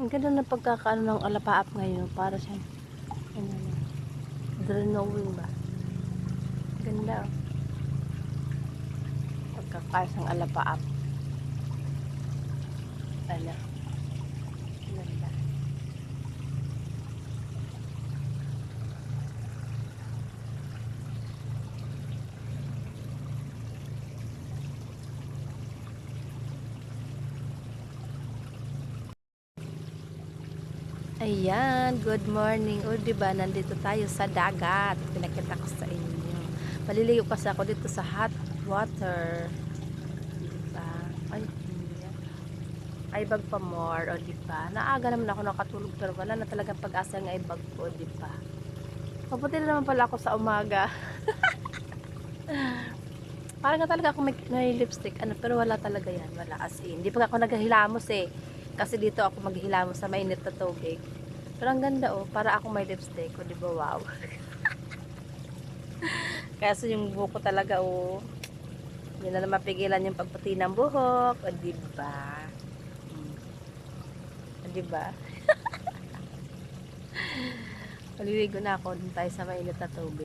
Ang ganda ng pagkakaano ng alapaap ngayon. Para siyang, ano drenowing ba? Ganda oh. Pagkakaas ng alapaap. Ano? Ganda. Ayan, good morning. O, di ba nandito tayo sa dagat. Pinakita ko sa inyo. Maliligo kasi ako dito sa hot water. Diba? Ay. Ay, bag pa more. O, di ba? Naaga naman ako nakatulog pero wala na talagang pag-asa ng ibag ko, di ba? Mabuti na naman pala ako sa umaga. Parang nga talaga ako may, may lipstick, ano, pero wala talaga yan. Wala as in. Hindi pa ako naghihilamos eh. Kasi dito ako maghihilamos sa mainit na tubig. Pero ang ganda oh, para ako may lipstick. O, di ba? Wow. Kaso yung buhok ko talaga oh, hindi na lang mapigilan yung pagputi ng buhok. O, di ba? Hmm. O, di ba? Maliligo na ako dun tayo sa mainit na tubig.